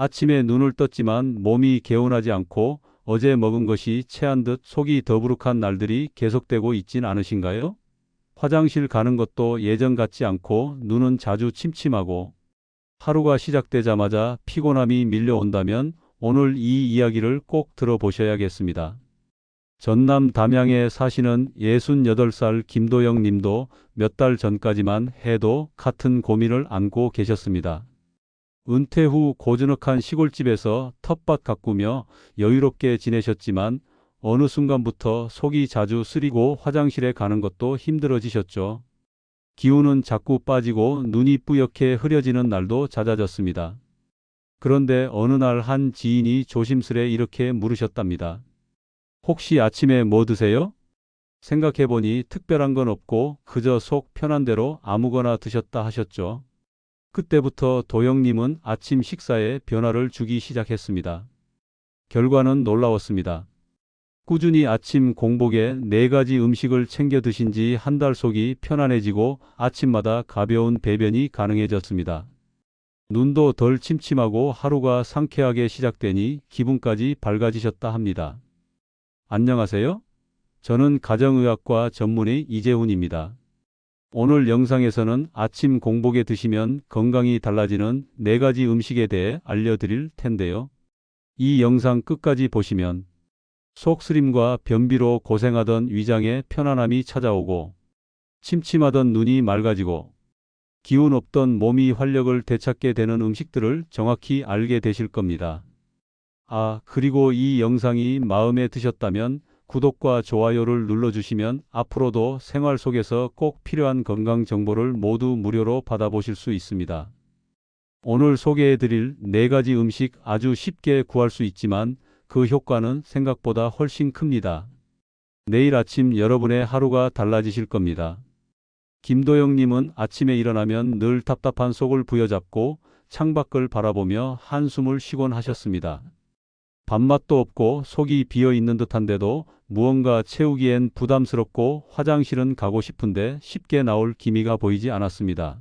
아침에 눈을 떴지만 몸이 개운하지 않고 어제 먹은 것이 체한 듯 속이 더부룩한 날들이 계속되고 있진 않으신가요? 화장실 가는 것도 예전 같지 않고 눈은 자주 침침하고 하루가 시작되자마자 피곤함이 밀려온다면 오늘 이 이야기를 꼭 들어보셔야겠습니다. 전남 담양에 사시는 68살 김도영 님도 몇 달 전까지만 해도 같은 고민을 안고 계셨습니다. 은퇴 후 고즈넉한 시골집에서 텃밭 가꾸며 여유롭게 지내셨지만 어느 순간부터 속이 자주 쓰리고 화장실에 가는 것도 힘들어지셨죠. 기운은 자꾸 빠지고 눈이 뿌옇게 흐려지는 날도 잦아졌습니다. 그런데 어느 날 한 지인이 조심스레 이렇게 물으셨답니다. 혹시 아침에 뭐 드세요? 생각해보니 특별한 건 없고 그저 속 편한 대로 아무거나 드셨다 하셨죠. 그때부터 도영님은 아침 식사에 변화를 주기 시작했습니다. 결과는 놀라웠습니다. 꾸준히 아침 공복에 네 가지 음식을 챙겨 드신 지 한 달 속이 편안해지고 아침마다 가벼운 배변이 가능해졌습니다. 눈도 덜 침침하고 하루가 상쾌하게 시작되니 기분까지 밝아지셨다 합니다. 안녕하세요. 저는 가정의학과 전문의 이재훈입니다. 오늘 영상에서는 아침 공복에 드시면 건강이 달라지는 네 가지 음식에 대해 알려드릴 텐데요. 이 영상 끝까지 보시면 속쓰림과 변비로 고생하던 위장에 편안함이 찾아오고 침침하던 눈이 맑아지고 기운 없던 몸이 활력을 되찾게 되는 음식들을 정확히 알게 되실 겁니다. 아, 그리고 이 영상이 마음에 드셨다면 구독과 좋아요를 눌러주시면 앞으로도 생활 속에서 꼭 필요한 건강 정보를 모두 무료로 받아보실 수 있습니다. 오늘 소개해드릴 네 가지 음식 아주 쉽게 구할 수 있지만 그 효과는 생각보다 훨씬 큽니다. 내일 아침 여러분의 하루가 달라지실 겁니다. 김도영님은 아침에 일어나면 늘 답답한 속을 부여잡고 창밖을 바라보며 한숨을 쉬곤 하셨습니다. 밥맛도 없고 속이 비어 있는 듯한데도 무언가 채우기엔 부담스럽고 화장실은 가고 싶은데 쉽게 나올 기미가 보이지 않았습니다.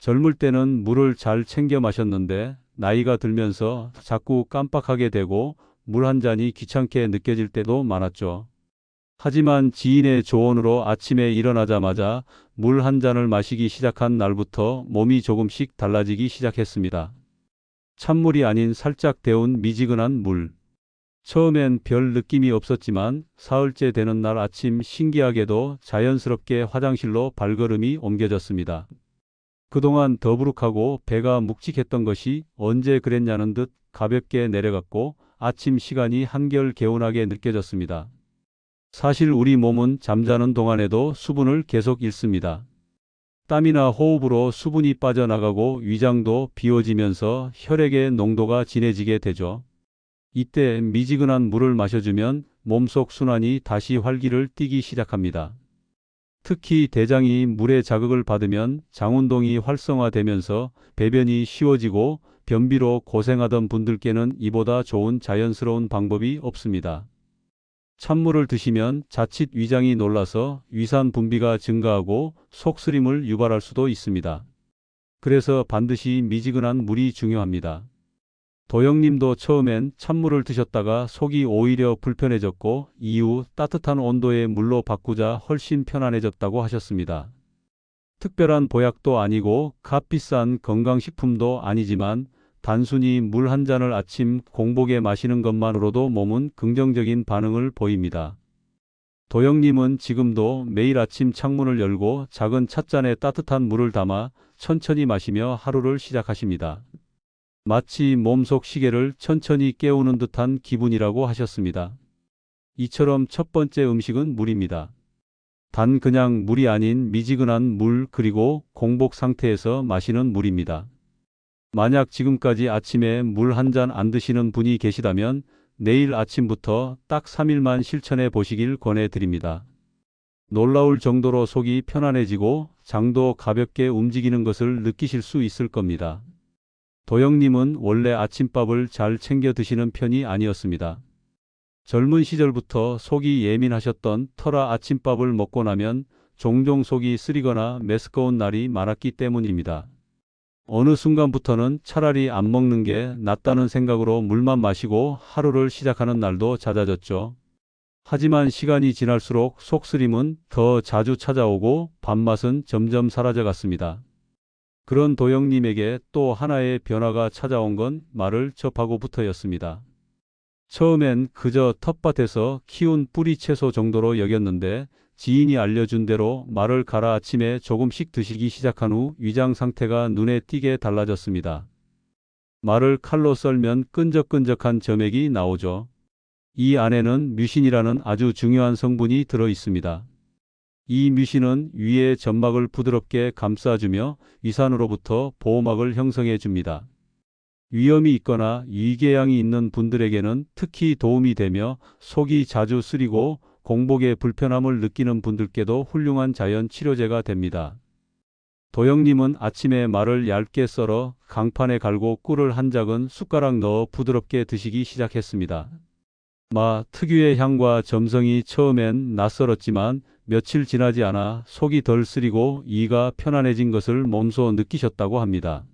젊을 때는 물을 잘 챙겨 마셨는데 나이가 들면서 자꾸 깜빡하게 되고 물 한 잔이 귀찮게 느껴질 때도 많았죠. 하지만 지인의 조언으로 아침에 일어나자마자 물 한 잔을 마시기 시작한 날부터 몸이 조금씩 달라지기 시작했습니다. 찬물이 아닌 살짝 데운 미지근한 물. 처음엔 별 느낌이 없었지만 사흘째 되는 날 아침 신기하게도 자연스럽게 화장실로 발걸음이 옮겨졌습니다. 그동안 더부룩하고 배가 묵직했던 것이 언제 그랬냐는 듯 가볍게 내려갔고 아침 시간이 한결 개운하게 느껴졌습니다. 사실 우리 몸은 잠자는 동안에도 수분을 계속 잃습니다. 땀이나 호흡으로 수분이 빠져나가고 위장도 비워지면서 혈액의 농도가 진해지게 되죠. 이때 미지근한 물을 마셔주면 몸속 순환이 다시 활기를 띠기 시작합니다. 특히 대장이 물의 자극을 받으면 장운동이 활성화되면서 배변이 쉬워지고 변비로 고생하던 분들께는 이보다 좋은 자연스러운 방법이 없습니다. 찬물을 드시면 자칫 위장이 놀라서 위산 분비가 증가하고 속쓰림을 유발할 수도 있습니다. 그래서 반드시 미지근한 물이 중요합니다. 도영님도 처음엔 찬물을 드셨다가 속이 오히려 불편해졌고 이후 따뜻한 온도의 물로 바꾸자 훨씬 편안해졌다고 하셨습니다. 특별한 보약도 아니고 값비싼 건강식품도 아니지만 단순히 물 한 잔을 아침 공복에 마시는 것만으로도 몸은 긍정적인 반응을 보입니다. 도영님은 지금도 매일 아침 창문을 열고 작은 찻잔에 따뜻한 물을 담아 천천히 마시며 하루를 시작하십니다. 마치 몸속 시계를 천천히 깨우는 듯한 기분이라고 하셨습니다. 이처럼 첫 번째 음식은 물입니다. 단 그냥 물이 아닌 미지근한 물 그리고 공복 상태에서 마시는 물입니다. 만약 지금까지 아침에 물 한 잔 안 드시는 분이 계시다면 내일 아침부터 딱 3일만 실천해 보시길 권해드립니다. 놀라울 정도로 속이 편안해지고 장도 가볍게 움직이는 것을 느끼실 수 있을 겁니다. 도영님은 원래 아침밥을 잘 챙겨 드시는 편이 아니었습니다. 젊은 시절부터 속이 예민하셨던 터라 아침밥을 먹고 나면 종종 속이 쓰리거나 메스꺼운 날이 많았기 때문입니다. 어느 순간부터는 차라리 안 먹는 게 낫다는 생각으로 물만 마시고 하루를 시작하는 날도 잦아졌죠. 하지만 시간이 지날수록 속쓰림은 더 자주 찾아오고 밥맛은 점점 사라져 갔습니다. 그런 도영님에게 또 하나의 변화가 찾아온 건 말을 접하고부터였습니다. 처음엔 그저 텃밭에서 키운 뿌리 채소 정도로 여겼는데 지인이 알려준 대로 말을 갈아 아침에 조금씩 드시기 시작한 후 위장 상태가 눈에 띄게 달라졌습니다. 말을 칼로 썰면 끈적끈적한 점액이 나오죠. 이 안에는 뮤신이라는 아주 중요한 성분이 들어 있습니다. 이 뮤신은 위의 점막을 부드럽게 감싸주며 위산으로부터 보호막을 형성해 줍니다. 위염이 있거나 위궤양이 있는 분들에게는 특히 도움이 되며 속이 자주 쓰리고 공복에 불편함을 느끼는 분들께도 훌륭한 자연 치료제가 됩니다. 도영님은 아침에 말을 얇게 썰어 강판에 갈고 꿀을 한 작은 숟가락 넣어 부드럽게 드시기 시작했습니다. 마 특유의 향과 점성이 처음엔 낯설었지만 며칠 지나지 않아 속이 덜 쓰리고 이가 편안해진 것을 몸소 느끼셨다고 합니다.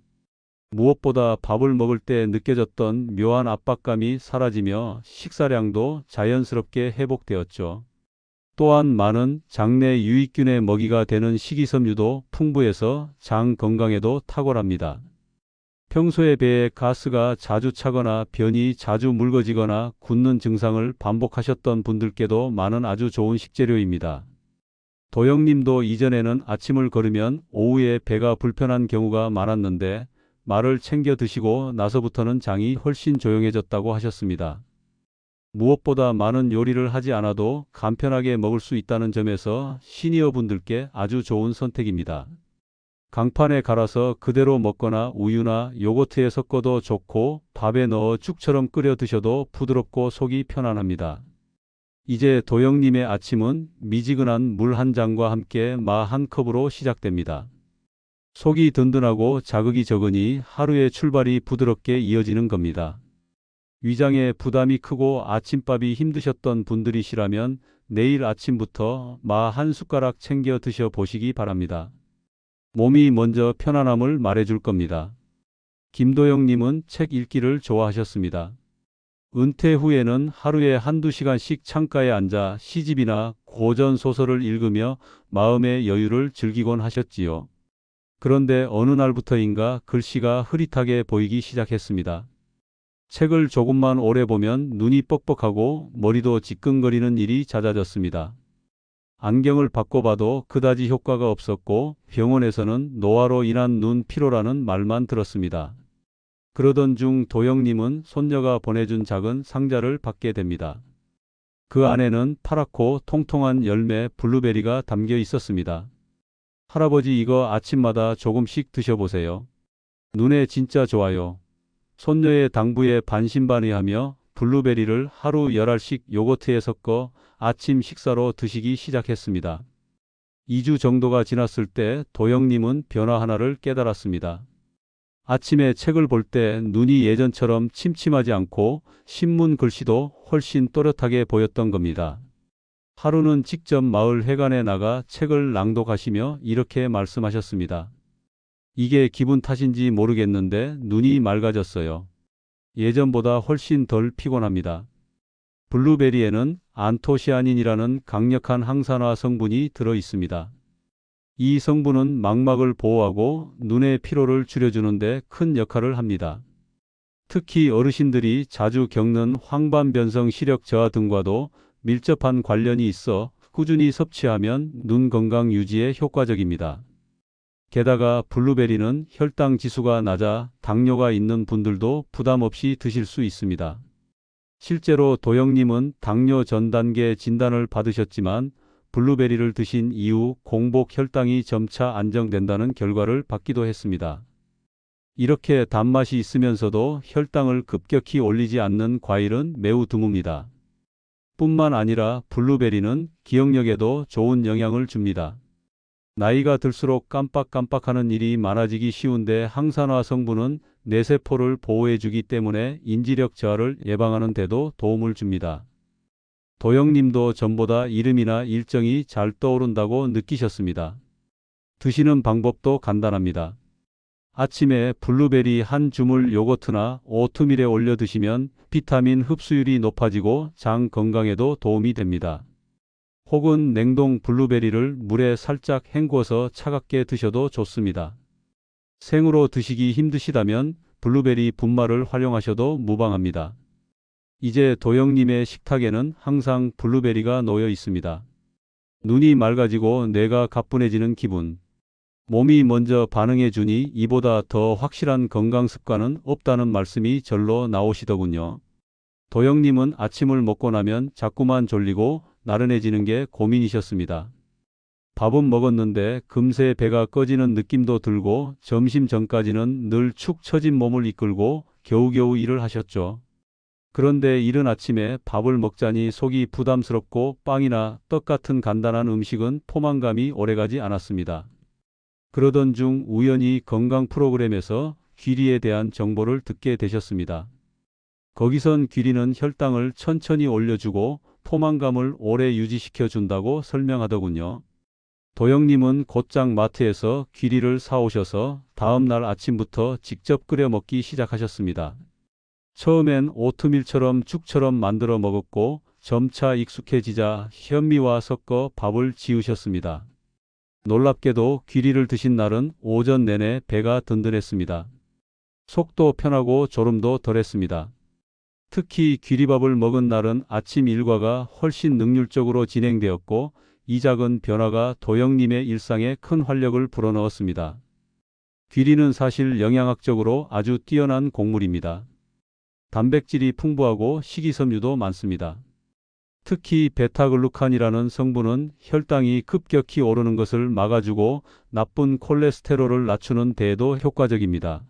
무엇보다 밥을 먹을 때 느껴졌던 묘한 압박감이 사라지며 식사량도 자연스럽게 회복되었죠. 또한 많은 장내 유익균의 먹이가 되는 식이섬유도 풍부해서 장 건강에도 탁월합니다. 평소에 배에 가스가 자주 차거나 변이 자주 묽어지거나 굳는 증상을 반복하셨던 분들께도 많은 아주 좋은 식재료입니다. 도영님도 이전에는 아침을 걸으면 오후에 배가 불편한 경우가 많았는데 말을 챙겨 드시고 나서부터는 장이 훨씬 조용해졌다고 하셨습니다. 무엇보다 많은 요리를 하지 않아도 간편하게 먹을 수 있다는 점에서 시니어 분들께 아주 좋은 선택입니다. 강판에 갈아서 그대로 먹거나 우유나 요거트에 섞어도 좋고 밥에 넣어 죽처럼 끓여 드셔도 부드럽고 속이 편안합니다. 이제 도영님의 아침은 미지근한 물 한 잔과 함께 마 한 컵으로 시작됩니다. 속이 든든하고 자극이 적으니 하루의 출발이 부드럽게 이어지는 겁니다. 위장에 부담이 크고 아침밥이 힘드셨던 분들이시라면 내일 아침부터 마 한 숟가락 챙겨 드셔 보시기 바랍니다. 몸이 먼저 편안함을 말해줄 겁니다. 김도영님은 책 읽기를 좋아하셨습니다. 은퇴 후에는 하루에 한두 시간씩 창가에 앉아 시집이나 고전 소설을 읽으며 마음의 여유를 즐기곤 하셨지요. 그런데 어느 날부터인가 글씨가 흐릿하게 보이기 시작했습니다. 책을 조금만 오래 보면 눈이 뻑뻑하고 머리도 지끈거리는 일이 잦아졌습니다. 안경을 바꿔봐도 그다지 효과가 없었고 병원에서는 노화로 인한 눈 피로라는 말만 들었습니다. 그러던 중 도영님은 손녀가 보내준 작은 상자를 받게 됩니다. 그 안에는 파랗고 통통한 열매 블루베리가 담겨 있었습니다. 할아버지 이거 아침마다 조금씩 드셔보세요. 눈에 진짜 좋아요. 손녀의 당부에 반신반의하며 블루베리를 하루 열알씩 요거트에 섞어 아침 식사로 드시기 시작했습니다. 2주 정도가 지났을 때 도영님은 변화 하나를 깨달았습니다. 아침에 책을 볼 때 눈이 예전처럼 침침하지 않고 신문 글씨도 훨씬 또렷하게 보였던 겁니다. 하루는 직접 마을 회관에 나가 책을 낭독하시며 이렇게 말씀하셨습니다. 이게 기분 탓인지 모르겠는데 눈이 맑아졌어요. 예전보다 훨씬 덜 피곤합니다. 블루베리에는 안토시아닌이라는 강력한 항산화 성분이 들어 있습니다. 이 성분은 망막을 보호하고 눈의 피로를 줄여주는데 큰 역할을 합니다. 특히 어르신들이 자주 겪는 황반변성 시력 저하 등과도 밀접한 관련이 있어 꾸준히 섭취하면 눈 건강 유지에 효과적입니다. 게다가 블루베리는 혈당 지수가 낮아 당뇨가 있는 분들도 부담 없이 드실 수 있습니다. 실제로 도영님은 당뇨 전 단계 진단을 받으셨지만 블루베리를 드신 이후 공복 혈당이 점차 안정된다는 결과를 받기도 했습니다. 이렇게 단맛이 있으면서도 혈당을 급격히 올리지 않는 과일은 매우 드뭅니다. 뿐만 아니라 블루베리는 기억력에도 좋은 영향을 줍니다. 나이가 들수록 깜빡깜빡하는 일이 많아지기 쉬운데 항산화 성분은 뇌세포를 보호해주기 때문에 인지력 저하를 예방하는 데도 도움을 줍니다. 도영님도 전보다 이름이나 일정이 잘 떠오른다고 느끼셨습니다. 드시는 방법도 간단합니다. 아침에 블루베리 한 주물 요거트나 오트밀에 올려 드시면 비타민 흡수율이 높아지고 장 건강에도 도움이 됩니다. 혹은 냉동 블루베리를 물에 살짝 헹궈서 차갑게 드셔도 좋습니다. 생으로 드시기 힘드시다면 블루베리 분말을 활용하셔도 무방합니다. 이제 도영님의 식탁에는 항상 블루베리가 놓여 있습니다. 눈이 맑아지고 뇌가 가뿐해지는 기분. 몸이 먼저 반응해 주니 이보다 더 확실한 건강 습관은 없다는 말씀이 절로 나오시더군요. 도영님은 아침을 먹고 나면 자꾸만 졸리고 나른해지는 게 고민이셨습니다. 밥은 먹었는데 금세 배가 꺼지는 느낌도 들고 점심 전까지는 늘 축 처진 몸을 이끌고 겨우겨우 일을 하셨죠. 그런데 이른 아침에 밥을 먹자니 속이 부담스럽고 빵이나 떡 같은 간단한 음식은 포만감이 오래가지 않았습니다. 그러던 중 우연히 건강 프로그램에서 귀리에 대한 정보를 듣게 되셨습니다. 거기선 귀리는 혈당을 천천히 올려주고 포만감을 오래 유지시켜 준다고 설명하더군요. 도영님은 곧장 마트에서 귀리를 사오셔서 다음 날 아침부터 직접 끓여 먹기 시작하셨습니다. 처음엔 오트밀처럼 죽처럼 만들어 먹었고 점차 익숙해지자 현미와 섞어 밥을 지으셨습니다. 놀랍게도 귀리를 드신 날은 오전 내내 배가 든든했습니다. 속도 편하고 졸음도 덜했습니다. 특히 귀리밥을 먹은 날은 아침 일과가 훨씬 능률적으로 진행되었고 이 작은 변화가 도영님의 일상에 큰 활력을 불어넣었습니다. 귀리는 사실 영양학적으로 아주 뛰어난 곡물입니다. 단백질이 풍부하고 식이섬유도 많습니다. 특히 베타글루칸이라는 성분은 혈당이 급격히 오르는 것을 막아주고 나쁜 콜레스테롤을 낮추는 데에도 효과적입니다.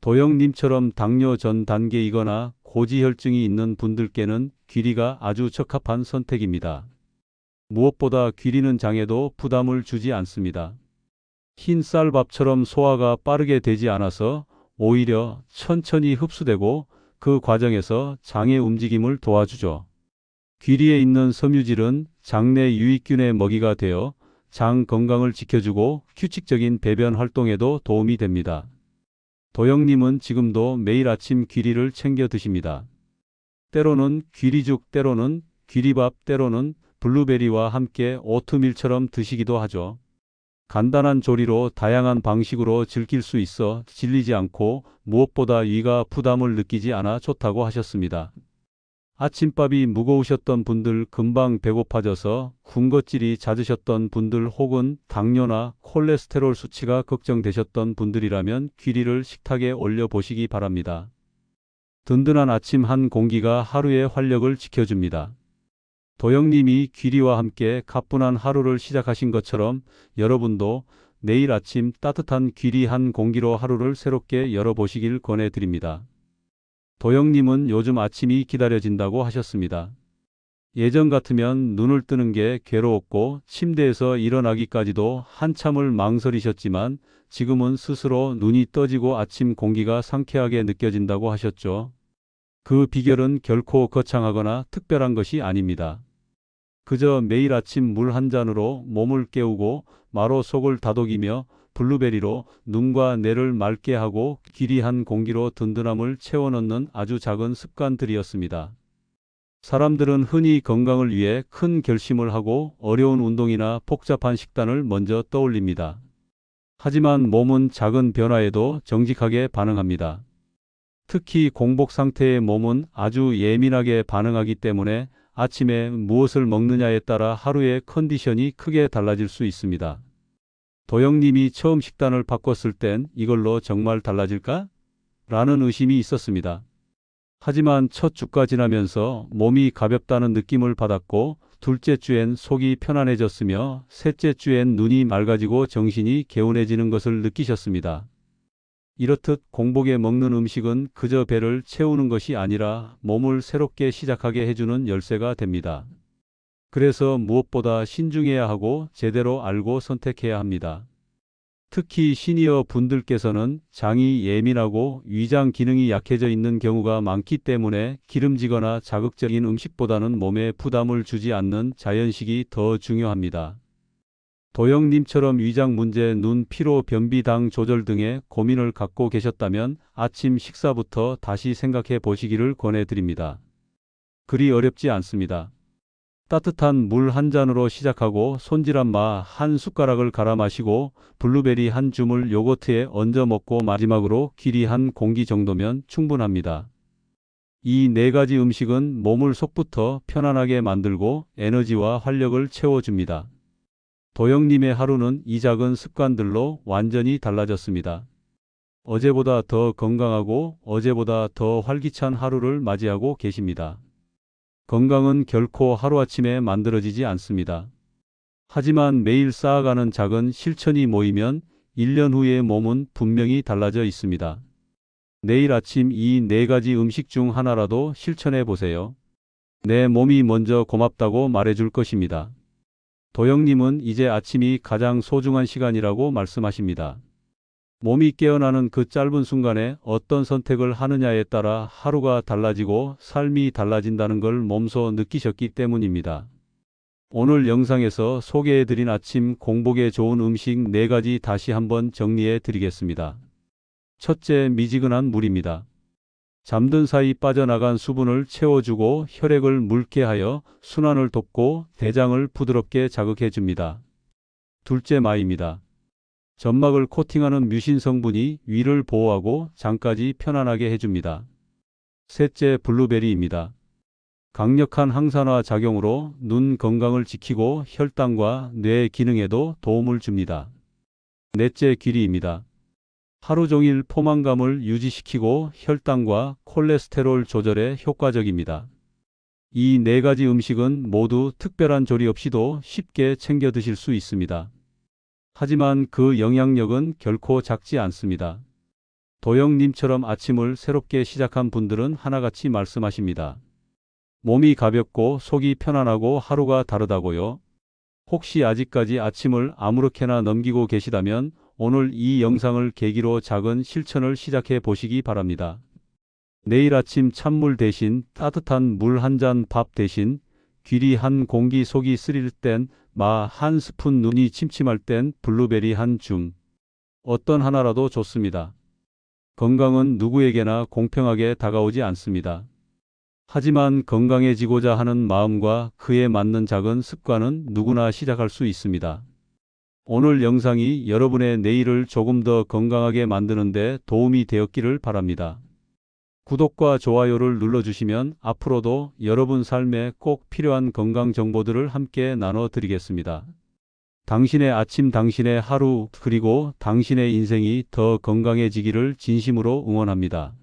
도영님처럼 당뇨 전 단계이거나 고지혈증이 있는 분들께는 귀리가 아주 적합한 선택입니다. 무엇보다 귀리는 장에도 부담을 주지 않습니다. 흰 쌀밥처럼 소화가 빠르게 되지 않아서 오히려 천천히 흡수되고 그 과정에서 장의 움직임을 도와주죠. 귀리에 있는 섬유질은 장내 유익균의 먹이가 되어 장 건강을 지켜주고 규칙적인 배변 활동에도 도움이 됩니다. 도영님은 지금도 매일 아침 귀리를 챙겨 드십니다. 때로는 귀리죽, 때로는 귀리밥, 때로는 블루베리와 함께 오트밀처럼 드시기도 하죠. 간단한 조리로 다양한 방식으로 즐길 수 있어 질리지 않고 무엇보다 위가 부담을 느끼지 않아 좋다고 하셨습니다. 아침밥이 무거우셨던 분들 금방 배고파져서 군것질이 잦으셨던 분들 혹은 당뇨나 콜레스테롤 수치가 걱정되셨던 분들이라면 귀리를 식탁에 올려 보시기 바랍니다. 든든한 아침 한 공기가 하루의 활력을 지켜줍니다. 도영님이 귀리와 함께 가뿐한 하루를 시작하신 것처럼 여러분도 내일 아침 따뜻한 귀리 한 공기로 하루를 새롭게 열어보시길 권해드립니다. 도영님은 요즘 아침이 기다려진다고 하셨습니다. 예전 같으면 눈을 뜨는 게 괴로웠고 침대에서 일어나기까지도 한참을 망설이셨지만 지금은 스스로 눈이 떠지고 아침 공기가 상쾌하게 느껴진다고 하셨죠. 그 비결은 결코 거창하거나 특별한 것이 아닙니다. 그저 매일 아침 물 한 잔으로 몸을 깨우고 마로 속을 다독이며 블루베리로 눈과 뇌를 맑게 하고 기리한 공기로 든든함을 채워넣는 아주 작은 습관들이었습니다. 사람들은 흔히 건강을 위해 큰 결심을 하고 어려운 운동이나 복잡한 식단을 먼저 떠올립니다. 하지만 몸은 작은 변화에도 정직하게 반응합니다. 특히 공복 상태의 몸은 아주 예민하게 반응하기 때문에 아침에 무엇을 먹느냐에 따라 하루의 컨디션이 크게 달라질 수 있습니다. 도영님이 처음 식단을 바꿨을 땐 이걸로 정말 달라질까? 라는 의심이 있었습니다. 하지만 첫 주가 지나면서 몸이 가볍다는 느낌을 받았고 둘째 주엔 속이 편안해졌으며 셋째 주엔 눈이 맑아지고 정신이 개운해지는 것을 느끼셨습니다. 이렇듯 공복에 먹는 음식은 그저 배를 채우는 것이 아니라 몸을 새롭게 시작하게 해주는 열쇠가 됩니다. 그래서 무엇보다 신중해야 하고 제대로 알고 선택해야 합니다. 특히 시니어 분들께서는 장이 예민하고 위장 기능이 약해져 있는 경우가 많기 때문에 기름지거나 자극적인 음식보다는 몸에 부담을 주지 않는 자연식이 더 중요합니다. 도영님처럼 위장 문제, 눈, 피로, 변비, 당 조절 등의 고민을 갖고 계셨다면 아침 식사부터 다시 생각해 보시기를 권해드립니다. 그리 어렵지 않습니다. 따뜻한 물 한 잔으로 시작하고 손질한 마 한 숟가락을 갈아 마시고 블루베리 한 줌을 요거트에 얹어 먹고 마지막으로 귀리 한 공기 정도면 충분합니다. 이 네 가지 음식은 몸을 속부터 편안하게 만들고 에너지와 활력을 채워줍니다. 도영님의 하루는 이 작은 습관들로 완전히 달라졌습니다. 어제보다 더 건강하고 어제보다 더 활기찬 하루를 맞이하고 계십니다. 건강은 결코 하루아침에 만들어지지 않습니다. 하지만 매일 쌓아가는 작은 실천이 모이면 1년 후의 몸은 분명히 달라져 있습니다. 내일 아침 이 네 가지 음식 중 하나라도 실천해 보세요. 내 몸이 먼저 고맙다고 말해줄 것입니다. 도영님은 이제 아침이 가장 소중한 시간이라고 말씀하십니다. 몸이 깨어나는 그 짧은 순간에 어떤 선택을 하느냐에 따라 하루가 달라지고 삶이 달라진다는 걸 몸소 느끼셨기 때문입니다. 오늘 영상에서 소개해드린 아침 공복에 좋은 음식 4가지 다시 한번 정리해 드리겠습니다. 첫째, 미지근한 물입니다. 잠든 사이 빠져나간 수분을 채워주고 혈액을 묽게 하여 순환을 돕고 대장을 부드럽게 자극해 줍니다. 둘째, 마입니다. 점막을 코팅하는 뮤신 성분이 위를 보호하고 장까지 편안하게 해줍니다. 셋째, 블루베리입니다. 강력한 항산화 작용으로 눈 건강을 지키고 혈당과 뇌 기능에도 도움을 줍니다. 넷째, 귀리입니다. 하루 종일 포만감을 유지시키고 혈당과 콜레스테롤 조절에 효과적입니다. 이 네 가지 음식은 모두 특별한 조리 없이도 쉽게 챙겨 드실 수 있습니다. 하지만 그 영향력은 결코 작지 않습니다. 도영님처럼 아침을 새롭게 시작한 분들은 하나같이 말씀하십니다. 몸이 가볍고 속이 편안하고 하루가 다르다고요? 혹시 아직까지 아침을 아무렇게나 넘기고 계시다면 오늘 이 영상을 계기로 작은 실천을 시작해 보시기 바랍니다. 내일 아침 찬물 대신 따뜻한 물 한 잔 밥 대신 귀리 한 공기 속이 쓰릴 땐 마 한 스푼 눈이 침침할 땐 블루베리 한 줌. 어떤 하나라도 좋습니다. 건강은 누구에게나 공평하게 다가오지 않습니다. 하지만 건강해지고자 하는 마음과 그에 맞는 작은 습관은 누구나 시작할 수 있습니다. 오늘 영상이 여러분의 내일을 조금 더 건강하게 만드는 데 도움이 되었기를 바랍니다. 구독과 좋아요를 눌러주시면 앞으로도 여러분 삶에 꼭 필요한 건강 정보들을 함께 나눠 드리겠습니다. 당신의 아침, 당신의 하루, 그리고 당신의 인생이 더 건강해지기를 진심으로 응원합니다.